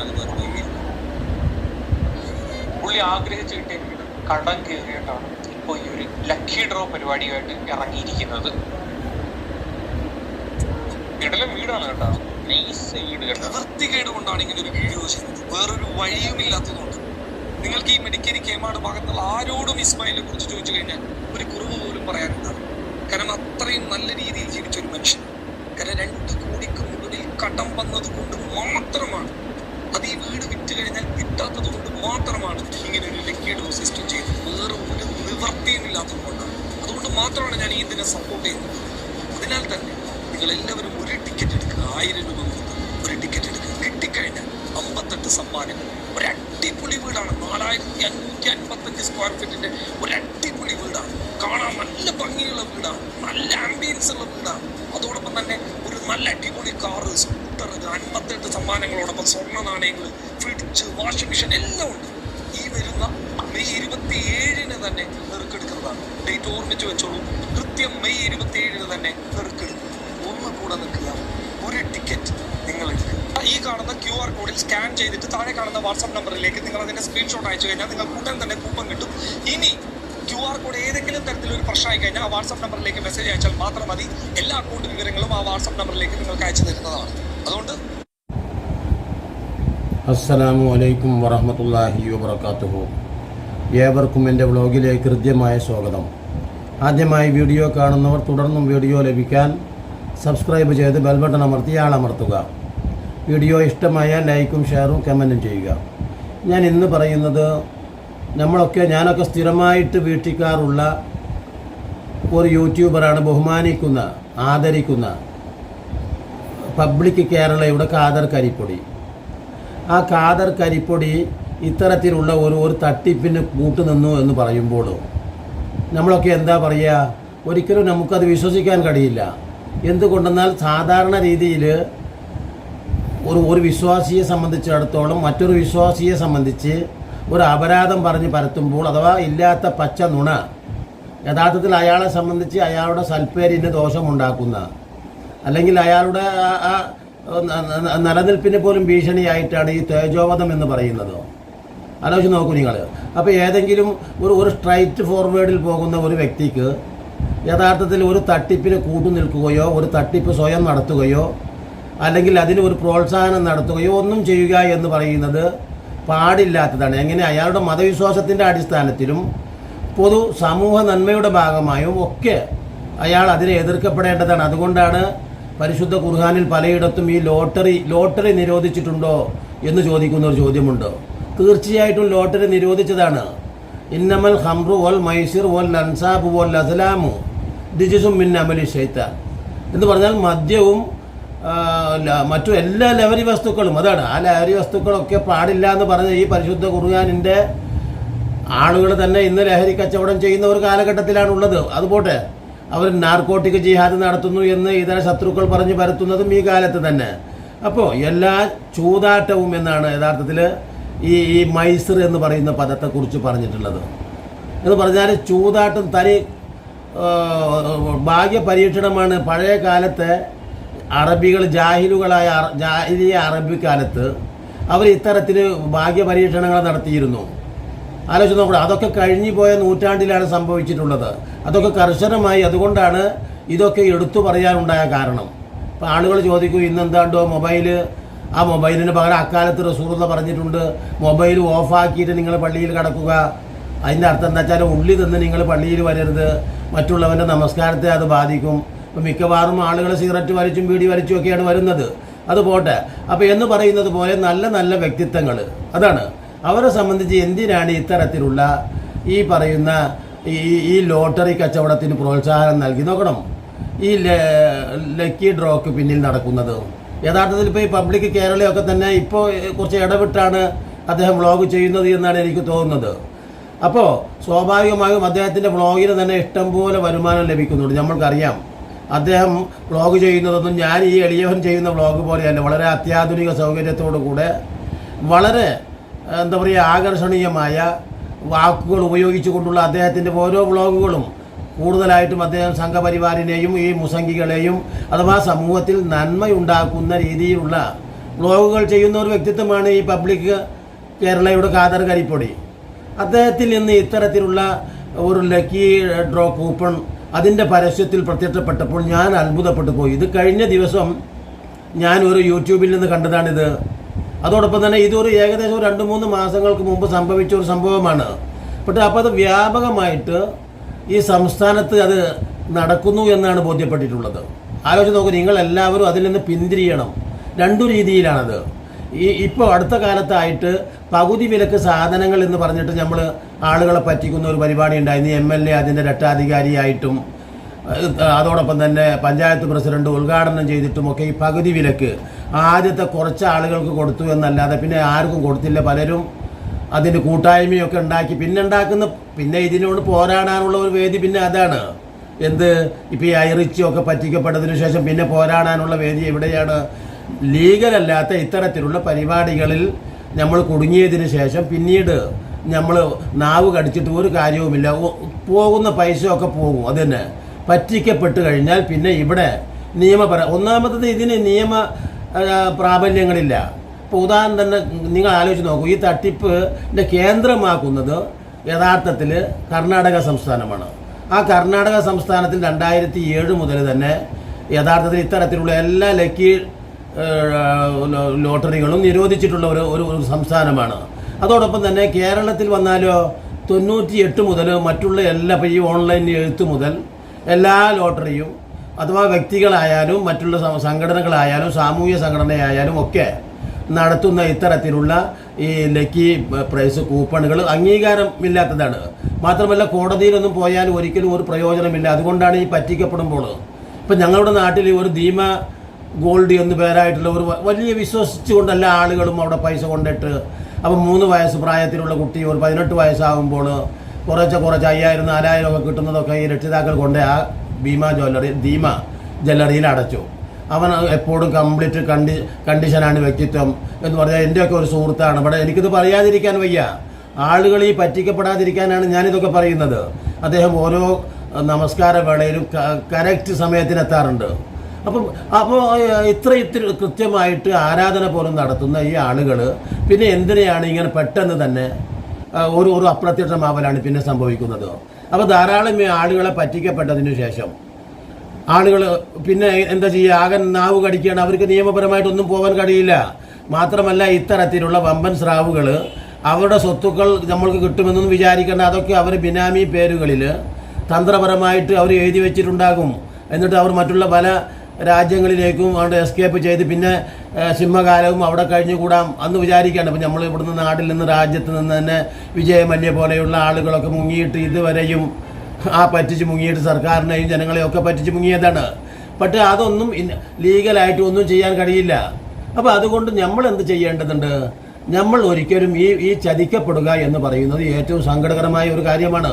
അല്ലാതെ വെറുതെ പുള്ളി ആഗ്രഹിച്ചു കിട്ടിയ വീട് കടം കയറിയിട്ടാണ് ഇപ്പോൾ ഈ ഒരു ലക്കി ഡ്രോ പരിപാടിയായിട്ട് ഇറങ്ങിയിരിക്കുന്നത്. ഇടലും വീടാണ് കേട്ടോ. നൈസ് വീട് കേട്ടോ. വൃത്തികേട് കൊണ്ടാണ് ഇങ്ങനെ ഒരു വീഡിയോ ചെയ്യുന്നത് വേറൊരു വഴിയും ഇല്ലാത്തതുകൊണ്ട്. നിങ്ങൾക്ക് ഈ മെഡിക്കേരി കേമാട് ഭാഗത്തുള്ള ആരോടും ഇസ്മായിലിനെ കുറിച്ച് ചോദിച്ചു കഴിഞ്ഞാൽ ഒരു കുറവ് പോലും പറയാനുണ്ടാവും കാരണം അത്രയും നല്ല രീതിയിൽ ജീവിച്ച ഒരു മനുഷ്യൻ. കാരണം രണ്ട് കോടിക്ക് മുകളിൽ കടം വന്നത് കൊണ്ട് മാത്രമാണ് ഈ വീട് വിറ്റ് കഴിഞ്ഞാൽ കിട്ടാത്തത് കൊണ്ട് മാത്രമാണ് ഇങ്ങനെ ഒരു ലക്കി ഡോ സിസ്റ്റം ചെയ്തത്. വേറെ ഒരു നിവൃത്തിയും ഇല്ലാത്തത് കൊണ്ടാണ്. അതുകൊണ്ട് മാത്രമാണ് ഞാൻ ഈ ഇതിനെ സപ്പോർട്ട് ചെയ്യുന്നത്. അതിനാൽ തന്നെ നിങ്ങൾ എല്ലാവരും ഒരു ടിക്കറ്റ് എടുക്കുക. ആയിരം രൂപ കൊടുത്ത് ഒരു ടിക്കറ്റ് എടുക്കുക. കിട്ടിക്കഴിഞ്ഞാൽ അമ്പത്തെട്ട് സമ്മാനങ്ങൾ. ഒരു അടിപൊളി വീടാണ്. നാലായിരത്തി അഞ്ഞൂറ്റി അൻപത്തഞ്ച് സ്ക്വയർ ഫീറ്റിന്റെ ഒരു അടിപൊളി വീടാണ്. കാണാൻ നല്ല ഭംഗിയുള്ള വീടാണ്. നല്ല ആംബിയൻസ് ഉള്ള വീടാണ്. അതോടൊപ്പം തന്നെ ഒരു നല്ല അടിപൊളി കാറ് സ്കൂട്ടർ അൻപത്തെട്ട് സമ്മാനങ്ങളോടൊപ്പം സ്വർണ നാണയങ്ങൾ ഫ്രിഡ്ജ് വാഷിംഗ് മെഷീൻ എല്ലാം ഉണ്ട്. ഈ വരുന്ന മെയ് ഇരുപത്തി ഏഴിന് തന്നെ നെറുക്കെടുക്കുന്നതാണ്. ഡേറ്റ് ഓർമ്മിച്ച് വെച്ചോളൂ. കൃത്യം മെയ് ഇരുപത്തി ഏഴിന് തന്നെ നെറുക്കെടുക്കും ഒന്ന് കൂടെ നിൽക്കുക. ഒരു ടിക്കറ്റ് നിങ്ങൾ എടുക്കുക. ഈ കാണുന്ന ക്യു ആർ കോഡിൽ സ്കാൻ ചെയ്തിട്ട് താഴെ കാണുന്ന വാട്സാപ്പ് നമ്പറിലേക്ക് നിങ്ങൾ അതിന്റെ സ്ക്രീൻഷോട്ട് അയച്ചു കഴിഞ്ഞാൽ നിങ്ങൾക്ക് ഉടൻ തന്നെ കൂപ്പൺ കിട്ടും. ഇനി ക്യു ആർ കോഡ് ഏതെങ്കിലും തരത്തിലൊരു പ്രശ്നമായി കഴിഞ്ഞാൽ ആ വാട്സപ്പ് നമ്പറിലേക്ക് മെസ്സേജ് അയച്ചാൽ മാത്രം മതി. എല്ലാ അക്കൗണ്ട് വിവരങ്ങളും ആ വാട്സപ്പ് നമ്പറിലേക്ക് നിങ്ങൾക്ക് അയച്ചു തരുന്നതാണ്. അതുകൊണ്ട് അസ്സലാമു അലൈക്കും വറഹമത്തല്ലാഹി വബർക്കാത്തുഹു ഏവർക്കും എന്റെ വ്ളോഗിലേക്ക് ഹൃദ്യമായ സ്വാഗതം. ആദ്യമായി വീഡിയോ കാണുന്നവർ തുടർന്നും വീഡിയോ ലഭിക്കാൻ സബ്സ്ക്രൈബ് ചെയ്ത് ബെൽബട്ടൺ അമർത്തി ആളമർത്തുക. വീഡിയോ ഇഷ്ടമായ ലൈക്കും ഷെയറും കമന്റും ചെയ്യുക. ഞാൻ ഇന്ന് പറയുന്നത് നമ്മളൊക്കെ ഞാനൊക്കെ സ്ഥിരമായിട്ട് വീക്ഷിക്കാറുള്ള ഒരു യൂട്യൂബറാണ് ബഹുമാനിക്കുന്ന ആദരിക്കുന്ന പബ്ലിക് കേരളയുടെ കാദർ കരിപ്പൊടി. ആ കാദർ കരിപ്പൊടി ഇത്തരത്തിലുള്ള ഒരു ഒരു തട്ടിപ്പിന് കൂട്ടുനിന്നു എന്ന് പറയുമ്പോൾ നമ്മളൊക്കെ എന്താ പറയുക ഒരിക്കലും നമുക്കത് വിശ്വസിക്കാൻ കഴിയില്ല. എന്തുകൊണ്ടെന്നാൽ സാധാരണ രീതിയിൽ ഒരു ഒരു വിശ്വാസിയെ സംബന്ധിച്ചിടത്തോളം മറ്റൊരു വിശ്വാസിയെ സംബന്ധിച്ച് ഒരു അപരാധം പറഞ്ഞ് പരത്തുമ്പോൾ അഥവാ ഇല്ലാത്ത പച്ച നുണ യഥാർത്ഥത്തിൽ അയാളെ സംബന്ധിച്ച് അയാളുടെ സൽപ്പേരിന് ദോഷമുണ്ടാക്കുന്ന അല്ലെങ്കിൽ അയാളുടെ ആ- നിലനിൽപ്പിന് പോലും ഭീഷണിയായിട്ടാണ് ഈ തേജോവധം എന്ന് പറയുന്നത്. ആലോചിച്ച് നോക്കൂ നിങ്ങൾ അപ്പോൾ ഏതെങ്കിലും ഒരു ഒരു സ്ട്രൈറ്റ് ഫോർവേഡിൽ പോകുന്ന ഒരു വ്യക്തിക്ക് യഥാർത്ഥത്തിൽ ഒരു തട്ടിപ്പിന് കൂട്ടു നിൽക്കുകയോ ഒരു തട്ടിപ്പ് സ്വയം നടത്തുകയോ അല്ലെങ്കിൽ അതിന് ഒരു പ്രോത്സാഹനം നടത്തുകയോ ഒന്നും ചെയ്യുക എന്ന് പറയുന്നത് പാടില്ലാത്തതാണ്. എങ്ങനെ? അയാളുടെ മതവിശ്വാസത്തിന്റെ അടിസ്ഥാനത്തിലും പൊതു സമൂഹ നന്മയുടെ ഭാഗമായും ഒക്കെ അയാൾ അതിനെ എതിർക്കപ്പെടേണ്ടതാണ്. അതുകൊണ്ടാണ് പരിശുദ്ധ ഖുർഹാനിൽ പലയിടത്തും ഈ ലോട്ടറി ലോട്ടറി നിരോധിച്ചിട്ടുണ്ടോ എന്ന് ചോദിക്കുന്ന ഒരു ചോദ്യമുണ്ട്. തീർച്ചയായിട്ടും ലോട്ടറി നിരോധിച്ചതാണ്. ഇന്നമൽ ഹംറു വൽ മൈസിർ വൽ അൻസാബ് വൽ അസലാമു ദിജിസും മിൻ അമലി ഷെയ്ത്താൻ എന്ന് പറഞ്ഞാൽ മദ്യവും മറ്റു എല്ലാ ലഹരി വസ്തുക്കളും അതാണ് ആ ലഹരി വസ്തുക്കളൊക്കെ പാടില്ല എന്ന് പറഞ്ഞ ഈ പരിശുദ്ധ കുറുകാനിന്റെ ആളുകൾ തന്നെ ഇന്ന് ലഹരി കച്ചവടം ചെയ്യുന്ന ഒരു കാലഘട്ടത്തിലാണ് ഉള്ളത്. അതുപോട്ടെ അവർ നാർക്കോട്ടിക് ജിഹാദ് നടത്തുന്നു എന്ന് ഇതര ശത്രുക്കൾ പറഞ്ഞു പരത്തുന്നതും ഈ കാലത്ത് തന്നെ. അപ്പോൾ എല്ലാ ചൂതാട്ടവും എന്നാണ് യഥാർത്ഥത്തിൽ ഈ ഈ മൈസർ എന്ന് പറയുന്ന പദത്തെക്കുറിച്ച് പറഞ്ഞിട്ടുള്ളത്. എന്ന് പറഞ്ഞാൽ ചൂതാട്ടം തനി ഭാഗ്യ പരീക്ഷണമാണ് പഴയ കാലത്തെ അറബികൾ ജാഹിലുകളായ ജാഹിലിയ അറബിക്കാലത്ത് അവർ ഇത്തരത്തിൽ ഭാഗ്യ പരീക്ഷണങ്ങൾ നടത്തിയിരുന്നു. ആലോചിച്ച് നോക്കണം അതൊക്കെ കഴിഞ്ഞു പോയ നൂറ്റാണ്ടിലാണ് സംഭവിച്ചിട്ടുള്ളത്. അതൊക്കെ കർശനമായി അതുകൊണ്ടാണ് ഇതൊക്കെ എടുത്തു പറയാനുണ്ടായ കാരണം. ഇപ്പം ആളുകൾ ചോദിക്കും ഇന്നെന്താണ്ടോ മൊബൈൽ? ആ മൊബൈലിന് പകരം അക്കാലത്ത് റസൂറുള്ള പറഞ്ഞിട്ടുണ്ട് മൊബൈൽ ഓഫാക്കിയിട്ട് നിങ്ങൾ പള്ളിയിൽ കിടക്കുക. അതിന്റെ അർത്ഥം എന്താ വെച്ചാൽ ഉള്ളി നിന്ന് നിങ്ങൾ പള്ളിയിൽ വരരുത്. മറ്റുള്ളവന്റെ നമസ്കാരത്തെ അത് ബാധിക്കും. ഇപ്പം മിക്കവാറും ആളുകൾ സിഗരറ്റ് വലിച്ചും ബീഡി വലിച്ചും ഒക്കെയാണ് വരുന്നത്. അത് പോട്ടെ. അപ്പോൾ എന്ന് പറയുന്നത് പോലെ നല്ല നല്ല വ്യക്തിത്വങ്ങൾ അതാണ്. അവരെ സംബന്ധിച്ച് എന്തിനാണ് ഇത്തരത്തിലുള്ള ഈ പറയുന്ന ഈ ഈ ലോട്ടറി കച്ചവടത്തിന് പ്രോത്സാഹനം നൽകി? നോക്കണം. ഈ ലക്കി ഡ്രോക്ക് പിന്നിൽ നടക്കുന്നത്. യഥാർത്ഥത്തിൽ ഇപ്പോൾ ഈ പബ്ലിക് കേരളയൊക്കെ തന്നെ ഇപ്പോൾ കുറച്ച് ഇടവിട്ടാണ് അദ്ദേഹം വ്ളോഗ് ചെയ്യുന്നത് എന്നാണ് എനിക്ക് തോന്നുന്നത്. അപ്പോൾ സ്വാഭാവികമായും അദ്ദേഹത്തിന്റെ വ്ളോഗിന് തന്നെ ഇഷ്ടംപോലെ വരുമാനം ലഭിക്കുന്നുണ്ട്. നമ്മൾക്കറിയാം. അദ്ദേഹം വ്ളോഗ് ചെയ്യുന്നതൊന്നും ഞാൻ ഈ എളിയവൻ ചെയ്യുന്ന വ്ളോഗ് പോലെയല്ല. വളരെ അത്യാധുനിക സൗകര്യത്തോടു കൂടെ വളരെ എന്താ പറയുക ആകർഷണീയമായ വാക്കുകൾ ഉപയോഗിച്ചുകൊണ്ടുള്ള അദ്ദേഹത്തിന്റെ ഓരോ വ്ളോഗുകളും കൂടുതലായിട്ടും അദ്ദേഹം സംഘപരിവാറിനെയും ഈ മുസംഗികളെയും അഥവാ സമൂഹത്തിൽ നന്മയുണ്ടാക്കുന്ന രീതിയിലുള്ള വ്ളോഗുകൾ ചെയ്യുന്ന ഒരു വ്യക്തിത്വമാണ് ഈ പബ്ലിക് കേരളയുടെ ഖാദർ കരിപ്പൊടി. അദ്ദേഹത്തിൽ നിന്ന് ഇത്തരത്തിലുള്ള ഒരു ലക്കി ഡ്രോ കൂപ്പൺ അതിന്റെ പരസ്യത്തിൽ പ്രത്യക്ഷപ്പെട്ടപ്പോൾ ഞാൻ അത്ഭുതപ്പെട്ടു പോയി. ഇത് കഴിഞ്ഞ ദിവസം ഞാൻ ഒരു യൂട്യൂബിൽ നിന്ന് കണ്ടതാണിത്. അതോടൊപ്പം തന്നെ ഇതൊരു ഏകദേശം രണ്ട് മൂന്ന് മാസങ്ങൾക്ക് മുമ്പ് സംഭവിച്ച ഒരു സംഭവമാണ്. പക്ഷേ അപ്പോൾ അത് വ്യാപകമായിട്ട് ഈ സംസ്ഥാനത്ത് അത് നടക്കുന്നു എന്നാണ് ബോധ്യപ്പെട്ടിട്ടുള്ളത്. ആലോചിച്ച് നോക്കൂ നിങ്ങൾ എല്ലാവരും അതിൽ നിന്ന് പിന്തിരിയണം. രണ്ടു രീതിയിലാണത്. ഈ ഇപ്പോൾ അടുത്ത കാലത്തായിട്ട് പകുതി വിലക്ക് സാധനങ്ങൾ എന്ന് പറഞ്ഞിട്ട് നമ്മൾ ആളുകളെ പറ്റിക്കുന്ന ഒരു പരിപാടി ഉണ്ടായിരുന്നു. എം എൽ എ അതിന്റെ രക്ഷാധികാരിയായിട്ടും അതോടൊപ്പം തന്നെ പഞ്ചായത്ത് പ്രസിഡന്റ് ഉദ്ഘാടനം ചെയ്തിട്ടുമൊക്കെ ഈ പകുതി വിലക്ക് ആദ്യത്തെ കുറച്ച് ആളുകൾക്ക് കൊടുത്തു എന്നല്ലാതെ പിന്നെ ആർക്കും കൊടുത്തില്ല. പലരും അതിന് കൂട്ടായ്മയൊക്കെ ഉണ്ടാക്കി പിന്നെ ഉണ്ടാക്കുന്ന പിന്നെ ഇതിനോട് പോരാടാനുള്ള ഒരു വേദി പിന്നെ അതാണ്. എന്ത്? ഇപ്പം ഈ ഐറിച്ചിയൊക്കെ പറ്റിക്കപ്പെട്ടതിന് ശേഷം പിന്നെ പോരാടാനുള്ള വേദി എവിടെയാണ്? ലീഗലല്ലാത്ത ഇത്തരത്തിലുള്ള പരിപാടികളിൽ നമ്മൾ കുടുങ്ങിയതിന് ശേഷം പിന്നീട് നമ്മൾ നാവ് കടിച്ചിട്ട് ഒരു കാര്യവുമില്ല. പോകുന്ന പൈസയൊക്കെ പോകും അതിന് പറ്റിക്കപ്പെട്ട് കഴിഞ്ഞാൽ പിന്നെ ഇവിടെ നിയമപര ഒന്നാമത്തത് ഇതിന് നിയമ പ്രാബല്യങ്ങളില്ല. ഇപ്പോൾ ഉദാഹരണം തന്നെ നിങ്ങൾ ആലോചിച്ച് നോക്കൂ ഈ തട്ടിപ്പിന്റെ കേന്ദ്രമാക്കുന്നത് യഥാർത്ഥത്തിൽ കർണാടക സംസ്ഥാനമാണ്. ആ കർണാടക സംസ്ഥാനത്തിൽ രണ്ടായിരത്തി ഏഴ് മുതൽ തന്നെ യഥാർത്ഥത്തിൽ ഇത്തരത്തിലുള്ള എല്ലാ ലക്കി ലോട്ടറികളും നിരോധിച്ചിട്ടുള്ള ഒരു ഒരു സംസ്ഥാനമാണ്. അതോടൊപ്പം തന്നെ കേരളത്തിൽ വന്നാലോ തൊണ്ണൂറ്റി എട്ട് മുതൽ മറ്റുള്ള എല്ലാ ഈ ഓൺലൈൻ എഴുത്ത് മുതൽ എല്ലാ ലോട്ടറിയും അഥവാ വ്യക്തികളായാലും മറ്റുള്ള സംഘടനകളായാലും സാമൂഹ്യ സംഘടനയായാലും ഒക്കെ നടത്തുന്ന ഇത്തരത്തിലുള്ള ഈ ലക്കി പ്രൈസ് കൂപ്പണുകൾ അംഗീകാരമില്ലാത്തതാണ് മാത്രമല്ല കോടതിയിലൊന്നും പോയാൽ ഒരിക്കലും ഒരു പ്രയോജനമില്ല. അതുകൊണ്ടാണ് ഈ പറ്റിക്കപ്പെടുമ്പോൾ. ഇപ്പം ഞങ്ങളുടെ നാട്ടിൽ ഒരു ധീമ ഗോൾഡ് എന്ന് ഒരു വലിയ വിശ്വസിച്ചുകൊണ്ടല്ല ആളുകളും അവിടെ പൈസ കൊണ്ടിട്ട്. അപ്പം മൂന്ന് വയസ്സ് പ്രായത്തിലുള്ള കുട്ടി ഒരു പതിനെട്ട് വയസ്സാകുമ്പോൾ കുറച്ച് കുറച്ച് അയ്യായിരം നാലായിരം ഒക്കെ കിട്ടുന്നതൊക്കെ ഈ രക്ഷിതാക്കൾ കൊണ്ട് ആ ഭീമ ജ്വല്ലറി ധീമ ജ്വല്ലറിയിൽ അടച്ചു. അവൻ എപ്പോഴും കംപ്ലീറ്റ് കണ്ടി കണ്ടീഷനാണ് വ്യക്തിത്വം എന്ന് പറഞ്ഞാൽ എന്റെയൊക്കെ ഒരു സുഹൃത്താണ്. ഇവിടെ എനിക്കിത് പറയാതിരിക്കാൻ വയ്യ. ആളുകൾ ഈ പറ്റിക്കപ്പെടാതിരിക്കാനാണ് ഞാനിതൊക്കെ പറയുന്നത്. അദ്ദേഹം ഓരോ നമസ്കാര വേളയിലും കറക്റ്റ് സമയത്തിനെത്താറുണ്ട്. അപ്പം അപ്പോൾ ഇത്ര ഇത്ര കൃത്യമായിട്ട് ആരാധന പോലും നടത്തുന്ന ഈ ആളുകൾ പിന്നെ എന്തിനെയാണ് ഇങ്ങനെ പെട്ടെന്ന് തന്നെ ഒരു ഒരു അപ്രത്യക്ഷമാവലാണ് പിന്നെ സംഭവിക്കുന്നത്? അപ്പോൾ ധാരാളം ഈ ആളുകളെ പറ്റിക്കപ്പെട്ടതിന് ശേഷം ആളുകൾ പിന്നെ എന്താ ചെയ്യുക ആകെ നാവ് കടിക്കുകയാണ്. അവർക്ക് നിയമപരമായിട്ടൊന്നും പോകാൻ കഴിയില്ല. മാത്രമല്ല ഇത്തരത്തിലുള്ള വമ്പൻ സ്രാവുകൾ അവരുടെ സ്വത്തുക്കൾ നമ്മൾക്ക് കിട്ടുമെന്നൊന്നും വിചാരിക്കേണ്ട. അതൊക്കെ അവർ ബിനാമി പേരുകളിൽ തന്ത്രപരമായിട്ട് അവർ എഴുതി വെച്ചിട്ടുണ്ടാകും. എന്നിട്ട് അവർ മറ്റുള്ള പല രാജ്യങ്ങളിലേക്കും അവിടെ എസ്കേപ്പ് ചെയ്ത് പിന്നെ സിംഹകാലവും അവിടെ കഴിഞ്ഞുകൂടാം അന്ന് വിചാരിക്കേണ്ട അപ്പം നമ്മൾ ഇവിടുന്ന് നാട്ടിൽ നിന്ന് രാജ്യത്ത് നിന്ന് തന്നെ വിജയമല്യ പോലെയുള്ള ആളുകളൊക്കെ മുങ്ങിയിട്ട് ഇതുവരെയും ആ പറ്റിച്ച് മുങ്ങിയിട്ട് സർക്കാരിനെയും ജനങ്ങളെയും ഒക്കെ പറ്റിച്ച് മുങ്ങിയതാണ്. പക്ഷേ അതൊന്നും ലീഗലായിട്ട് ഒന്നും ചെയ്യാൻ കഴിയില്ല. അപ്പോൾ അതുകൊണ്ട് നമ്മൾ എന്ത് ചെയ്യേണ്ടതുണ്ട്? നമ്മൾ ഒരിക്കലും ഈ ഈ ചതിക്കപ്പെടുക എന്ന് പറയുന്നത് ഏറ്റവും സങ്കടകരമായ ഒരു കാര്യമാണ്.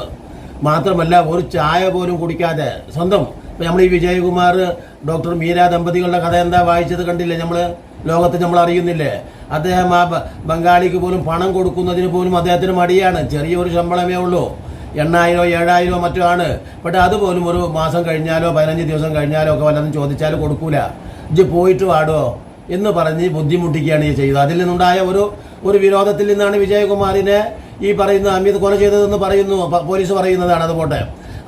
മാത്രമല്ല ഒരു ചായ പോലും കുടിക്കാതെ സ്വന്തം നമ്മൾ ഈ വിജയകുമാർ ഡോക്ടർ മീര ദമ്പതികളുടെ കഥ എന്താ വായിച്ചത് കണ്ടില്ലേ നമ്മൾ ലോകത്ത് നമ്മൾ അറിയുന്നില്ലേ? അദ്ദേഹം ആ ബംഗാളിക്ക് പോലും പണം കൊടുക്കുന്നതിന് പോലും അദ്ദേഹത്തിന് മടിയാണ്. ചെറിയൊരു ശമ്പളമേ ഉള്ളൂ. എണ്ണായിരോ ഏഴായിരോ മറ്റോ ആണ്. പക്ഷെ അതുപോലും ഒരു മാസം കഴിഞ്ഞാലോ പതിനഞ്ച് ദിവസം കഴിഞ്ഞാലോ ഒക്കെ വല്ലതും ചോദിച്ചാലും കൊടുക്കൂല. ഇജ്ജ് പോയിട്ട് വാടോ എന്ന് പറഞ്ഞ് ബുദ്ധിമുട്ടിക്കുകയാണ് ഈ ചെയ്തത്. അതിൽ നിന്നുണ്ടായ ഒരു ഒരു വിരോധത്തിൽ നിന്നാണ് വിജയകുമാറിനെ ഈ പറയുന്ന അമിത് കൊല ചെയ്തതെന്ന് പറയുന്നു പോലീസ് പറയുന്നതാണ് അത് പോട്ടെ.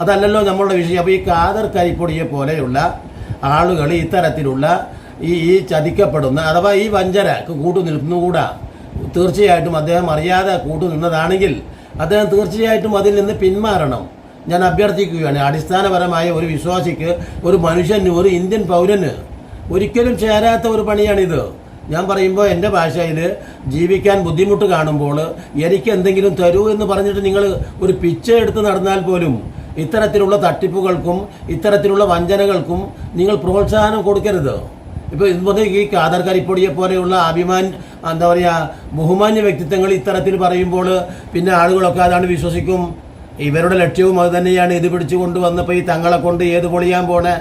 അതല്ലല്ലോ നമ്മളുടെ വിഷയം. അപ്പോൾ ഈ കാതർ കരിപ്പൊടിയെ പോലെയുള്ള ആളുകൾ ഇത്തരത്തിലുള്ള ഈ ഈ ചതിക്കപ്പെടുന്ന അഥവാ ഈ വഞ്ചന കൂട്ടു നിൽക്കുന്നുകൂടാ തീർച്ചയായിട്ടും അദ്ദേഹം അറിയാതെ കൂട്ടു നിന്നതാണെങ്കിൽ അദ്ദേഹം തീർച്ചയായിട്ടും അതിൽ നിന്ന് പിന്മാറണം. ഞാൻ അഭ്യർത്ഥിക്കുകയാണ് അടിസ്ഥാനപരമായ ഒരു വിശ്വാസിക്ക് ഒരു മനുഷ്യന് ഒരു ഇന്ത്യൻ പൗരന് ഒരിക്കലും ചേരാത്ത ഒരു പണിയാണിത്. ഞാൻ പറയുമ്പോൾ എന്റെ ഭാഷയിൽ ജീവിക്കാൻ ബുദ്ധിമുട്ട് കാണുമ്പോൾ എനിക്ക് എന്തെങ്കിലും തരൂ എന്ന് പറഞ്ഞിട്ട് നിങ്ങൾ ഒരു പിച്ച എടുത്ത് നടന്നാൽ പോലും ഇത്തരത്തിലുള്ള തട്ടിപ്പുകൾക്കും ഇത്തരത്തിലുള്ള വഞ്ചനകൾക്കും നിങ്ങൾ പ്രോത്സാഹനം കൊടുക്കരുത്. ഇപ്പോൾ ഇതുപോലെ ഈ കാദർ കരിപ്പൊടിയെ പോലെയുള്ള അഭിമാൻ എന്താ പറയുക ബഹുമാന്യ വ്യക്തിത്വങ്ങൾ ഇത്തരത്തിൽ പറയുമ്പോൾ പിന്നെ ആളുകളൊക്കെ അതാണ് വിശ്വസിക്കും. ഇവരുടെ ലക്ഷ്യവും അത് തന്നെയാണ്. ഇത് പിടിച്ചു കൊണ്ടുവന്നപ്പോൾ ഈ തങ്ങളെ കൊണ്ട് ഏത് പൊളിയാൻ പോണേ?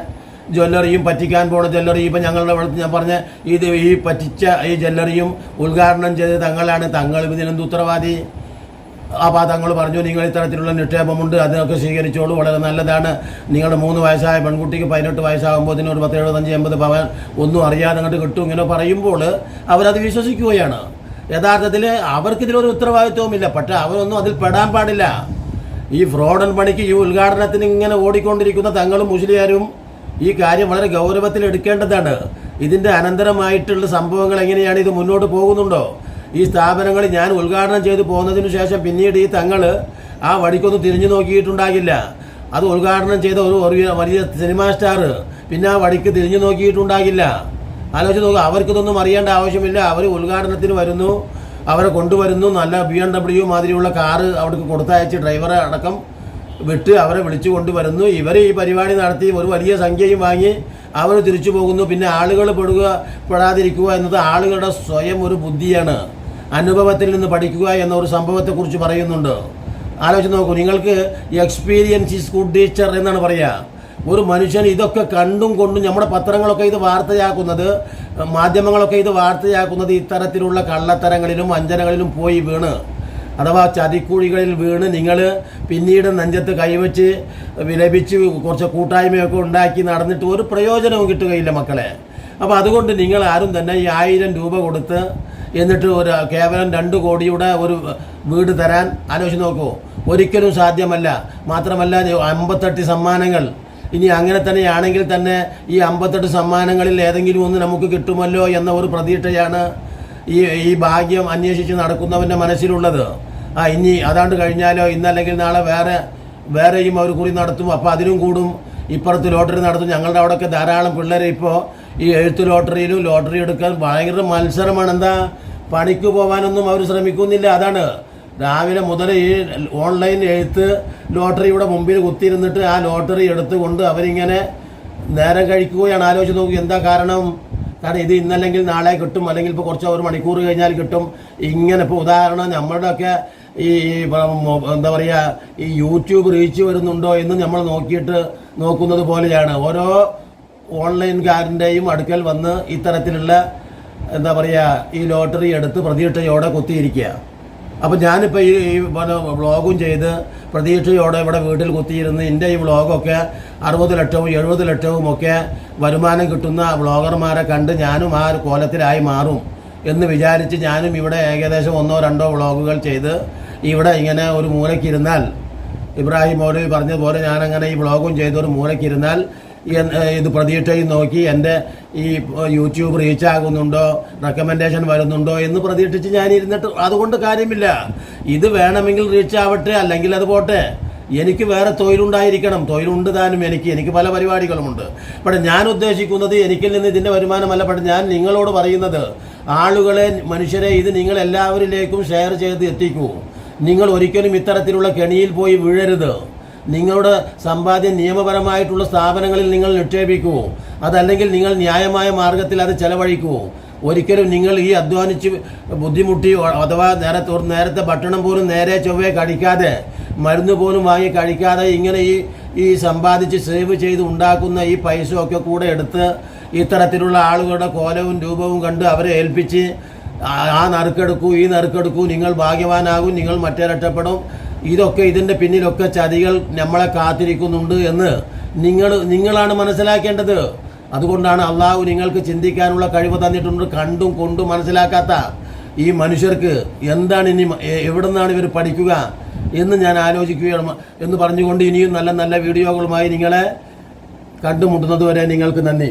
ജ്വല്ലറിയും പറ്റിക്കാൻ പോണ ജ്വല്ലറി. ഇപ്പം ഞങ്ങളുടെ അടുത്ത് ഞാൻ പറഞ്ഞ ഇത് ഈ പറ്റിച്ച ഈ ജ്വല്ലറിയും ഉദ്ഘാടനം ചെയ്ത് തങ്ങളാണ് തങ്ങൾ. ഇതിനെന്ത് ഉത്തരവാദി? അപ്പോൾ തങ്ങൾ പറഞ്ഞു നിങ്ങൾ ഇത്തരത്തിലുള്ള നിക്ഷേപമുണ്ട് അതിനൊക്കെ സ്വീകരിച്ചോളൂ വളരെ നല്ലതാണ്. നിങ്ങളുടെ മൂന്ന് വയസ്സായ പെൺകുട്ടിക്ക് പതിനെട്ട് വയസ്സാകുമ്പോൾ ഇതിന് ഒരു പത്ത് എഴുപത്തഞ്ച് എൺപത് പവൻ ഒന്നും അറിയാതെ അങ്ങോട്ട് കിട്ടും ഇങ്ങനെ പറയുമ്പോൾ അവരത് വിശ്വസിക്കുകയാണ്. യഥാർത്ഥത്തിൽ അവർക്കിതിലൊരു ഉത്തരവാദിത്വവുമില്ല പക്ഷേ അവരൊന്നും അതിൽ പെടാൻ പാടില്ല. ഈ ഫ്രോഡൻ പണിക്ക് ഈ ഉദ്ഘാടനത്തിന് ഇങ്ങനെ ഓടിക്കൊണ്ടിരിക്കുന്ന തങ്ങളും മുസ്ലിയാരും ഈ കാര്യം വളരെ ഗൗരവത്തിൽ എടുക്കേണ്ടതാണ്. ഇതിന്റെ അനന്തരമായിട്ടുള്ള സംഭവങ്ങൾ എങ്ങനെയാണ് ഇത് മുന്നോട്ട് പോകുന്നുണ്ടോ? ഈ സ്ഥാപനങ്ങൾ ഞാൻ ഉദ്ഘാടനം ചെയ്തു പോകുന്നതിന് ശേഷം പിന്നീട് ഈ തങ്ങൾ ആ വടിക്കൊന്ന് തിരിഞ്ഞു നോക്കിയിട്ടുണ്ടാകില്ല. അത് ഉദ്ഘാടനം ചെയ്ത ഒരു വലിയ സിനിമാ സ്റ്റാർ പിന്നെ ആ വടിക്ക് തിരിഞ്ഞു നോക്കിയിട്ടുണ്ടാകില്ല. ആലോചിച്ച് നോക്കുക അവർക്കിതൊന്നും അറിയേണ്ട ആവശ്യമില്ല. അവർ ഉദ്ഘാടനത്തിന് വരുന്നു അവരെ കൊണ്ടുവരുന്നു. നല്ല ബി എം ഡബ്ല്യു മാതിരിയുള്ള കാറ് അവിടേക്ക് കൊടുത്തയച്ച് ഡ്രൈവറെ അടക്കം വിട്ട് അവരെ വിളിച്ചു കൊണ്ടുവരുന്നു. ഇവർ ഈ പരിപാടി നടത്തി ഒരു വലിയ സംഖ്യയും വാങ്ങി അവർ തിരിച്ചു പോകുന്നു. പിന്നെ ആളുകൾ പെടുക പെടാതിരിക്കുക എന്നത് ആളുകളുടെ സ്വയം ഒരു ബുദ്ധിയാണ്. അനുഭവത്തിൽ നിന്ന് പഠിക്കുക എന്ന ഒരു സംഭവത്തെക്കുറിച്ച് പറയുന്നുണ്ട്. ആലോചിച്ച് നോക്കൂ നിങ്ങൾക്ക് എക്സ്പീരിയൻസ് ഈസ് ഗുഡ് ടീച്ചർ എന്നാണ് പറയുക ഒരു മനുഷ്യൻ ഇതൊക്കെ കണ്ടും കൊണ്ടും നമ്മുടെ പത്രങ്ങളൊക്കെ ഇത് വാർത്തയാക്കുന്നത് മാധ്യമങ്ങളൊക്കെ ഇത് വാർത്തയാക്കുന്നത് ഇത്തരത്തിലുള്ള കള്ളത്തരങ്ങളിലും വഞ്ചനകളിലും പോയി വീണ്. അഥവാ ചതിക്കുഴികളിൽ വീണ് നിങ്ങൾ പിന്നീട് നെഞ്ചത്ത് കൈവച്ച് വിലപിച്ച് കുറച്ച് കൂട്ടായ്മയൊക്കെ ഉണ്ടാക്കി നടന്നിട്ട് ഒരു പ്രയോജനവും കിട്ടുകയില്ല മക്കളെ. അപ്പോൾ അതുകൊണ്ട് നിങ്ങൾ ആരും തന്നെ ഈ ആയിരം രൂപ കൊടുത്ത് എന്നിട്ട് ഒരു കേവലം രണ്ട് കോടിയുടെ ഒരു വീട് തരാൻ ആലോചിച്ച് നോക്കൂ. ഒരിക്കലും സാധ്യമല്ല. മാത്രമല്ല അമ്പത്തെട്ട് സമ്മാനങ്ങൾ. ഇനി അങ്ങനെ തന്നെയാണെങ്കിൽ തന്നെ ഈ അമ്പത്തെട്ട് സമ്മാനങ്ങളിൽ ഏതെങ്കിലും ഒന്ന് നമുക്ക് കിട്ടുമല്ലോ എന്ന ഒരു പ്രതീക്ഷയാണ് ഈ ഈ ഭാഗ്യം അന്വേഷിച്ച് നടക്കുന്നവന്റെ മനസ്സിലുള്ളത്. ആ ഇനി അതാണ്ട് കഴിഞ്ഞാലോ ഇന്നല്ലെങ്കിൽ നാളെ വേറെ വേറെയും അവർ കുറി നടത്തും. അപ്പോൾ അതിനും കൂടും. ഇപ്പുറത്ത് ലോട്ടറി നടത്തും. ഞങ്ങളുടെ അവിടെയൊക്കെ ധാരാളം പിള്ളേരെ ഇപ്പോൾ ഈ എഴുത്ത് ലോട്ടറിയിലും ലോട്ടറി എടുക്കാൻ ഭയങ്കര മത്സരമാണ്. എന്താ? പണിക്ക് പോകാനൊന്നും അവർ ശ്രമിക്കുന്നില്ല. അതാണ്. രാവിലെ മുതൽ ഈ ഓൺലൈൻ എഴുത്ത് ലോട്ടറിയുടെ മുമ്പിൽ കുത്തിയിരുന്നിട്ട് ആ ലോട്ടറി എടുത്തുകൊണ്ട് അവരിങ്ങനെ നേരം കഴിക്കുകയാണ്. ആലോചിച്ച് നോക്കുക എന്താ കാരണം? കാരണം ഇത് ഇന്നല്ലെങ്കിൽ നാളെ കിട്ടും. അല്ലെങ്കിൽ ഇപ്പോൾ കുറച്ച് ഒരു മണിക്കൂർ കഴിഞ്ഞാൽ കിട്ടും. ഇങ്ങനെ ഇപ്പോൾ ഉദാഹരണം നമ്മളുടെയൊക്കെ ഈ എന്താ പറയുക ഈ യൂട്യൂബ് റീച്ച് വരുന്നുണ്ടോ എന്ന് നമ്മൾ നോക്കിയിട്ട് നോക്കുന്നത് പോലെയാണ്. ഓരോ ഓൺലൈൻകാരന്റെയും അടുക്കൽ വന്ന് ഇത്തരത്തിലുള്ള എന്താ പറയുക ഈ ലോട്ടറി എടുത്ത് പ്രതീക്ഷയോടെ കുത്തിയിരിക്കുക. അപ്പം ഞാനിപ്പോൾ ഈ പിന്നെ വ്ളോഗും ചെയ്ത് പ്രതീക്ഷയോടെ ഇവിടെ വീട്ടിൽ കുത്തിയിരുന്ന് എന്റെ ഈ വ്ളോഗൊക്കെ അറുപത് ലക്ഷവും എഴുപത് ലക്ഷവും ഒക്കെ വരുമാനം കിട്ടുന്ന വ്ളോഗർമാരെ കണ്ട് ഞാനും ആ കോലത്തിലായി മാറും എന്ന് വിചാരിച്ച് ഞാനും ഇവിടെ ഏകദേശം ഒന്നോ രണ്ടോ വ്ളോഗുകൾ ചെയ്ത് ഇവിടെ ഇങ്ങനെ ഒരു മൂലയ്ക്കിരുന്നാൽ ഇബ്രാഹിം മൗലവി പറഞ്ഞതുപോലെ ഞാനങ്ങനെ ഈ വ്ളോഗും ചെയ്ത് ഒരു മൂലയ്ക്കിരുന്നാൽ ഇത് പ്രതീക്ഷയും നോക്കി എന്റെ ഈ യൂട്യൂബ് റീച്ച് ആകുന്നുണ്ടോ റെക്കമെൻഡേഷൻ വരുന്നുണ്ടോ എന്ന് പ്രതീക്ഷിച്ച് ഞാൻ ഇരുന്നിട്ട് അതുകൊണ്ട് കാര്യമില്ല. ഇത് വേണമെങ്കിൽ റീച്ച് ആവട്ടെ അല്ലെങ്കിൽ അത് പോട്ടെ. എനിക്ക് വേറെ തൊഴിലുണ്ടായിരിക്കണം. തൊഴിലുണ്ട് താനും എനിക്ക്. എനിക്ക് പല പരിപാടികളുമുണ്ട്. പക്ഷേ ഞാൻ ഉദ്ദേശിക്കുന്നത് എനിക്കിൽ നിന്ന് ഇതിന്റെ വരുമാനമല്ല. പക്ഷേ ഞാൻ നിങ്ങളോട് പറയുന്നത് ആളുകളെ മനുഷ്യരെ ഇത് നിങ്ങൾ എല്ലാവരിലേക്കും ഷെയർ ചെയ്ത് എത്തിക്കൂ. നിങ്ങൾ ഒരിക്കലും ഇത്തരത്തിലുള്ള കെണിയിൽ പോയി വീഴരുത്. നിങ്ങളുടെ സമ്പാദ്യം നിയമപരമായിട്ടുള്ള സ്ഥാപനങ്ങളിൽ നിങ്ങൾ നിക്ഷേപിക്കുമോ അതല്ലെങ്കിൽ നിങ്ങൾ ന്യായമായ മാർഗത്തിൽ അത് ചെലവഴിക്കുമോ ഒരിക്കലും നിങ്ങൾ ഈ അധ്വാനിച്ച് ബുദ്ധിമുട്ടി അഥവാ നേരത്തെ നേരത്തെ ഭക്ഷണം പോലും നേരെ ചൊവ്വേ കഴിക്കാതെ മരുന്ന് പോലും വാങ്ങി കഴിക്കാതെ ഇങ്ങനെ ഈ ഈ സമ്പാദിച്ച് സേവ് ചെയ്ത് ഉണ്ടാക്കുന്ന ഈ പൈസ ഒക്കെ കൂടെ എടുത്ത് ഇത്തരത്തിലുള്ള ആളുകളുടെ കോലവും രൂപവും കണ്ട് അവരെ ഏൽപ്പിച്ച് ആ നറുക്കെടുക്കൂ ഈ നറുക്കെടുക്കൂ നിങ്ങൾ ഭാഗ്യവാനാകും നിങ്ങൾ മറ്റേ രക്ഷപ്പെടും. ഇതൊക്കെ ഇതിന്റെ പിന്നിലൊക്കെ ചതികൾ നമ്മളെ കാത്തിരിക്കുന്നുണ്ട് എന്ന് നിങ്ങൾ നിങ്ങളാണ് മനസ്സിലാക്കേണ്ടത്. അതുകൊണ്ടാണ് അള്ളാഹു നിങ്ങൾക്ക് ചിന്തിക്കാനുള്ള കഴിവ് തന്നിട്ടുണ്ട്. കണ്ടും കൊണ്ടും മനസ്സിലാക്കാത്ത ഈ മനുഷ്യർക്ക് എന്താണ് ഇനി എവിടെ നിന്നാണ് ഇവർ പഠിക്കുക എന്ന് ഞാൻ ആലോചിക്കുകയാണ്. എന്ന് പറഞ്ഞുകൊണ്ട് ഇനിയും നല്ല നല്ല വീഡിയോകളുമായി നിങ്ങളെ കണ്ടുമുട്ടുന്നത് വരെ നിങ്ങൾക്ക് നന്ദി.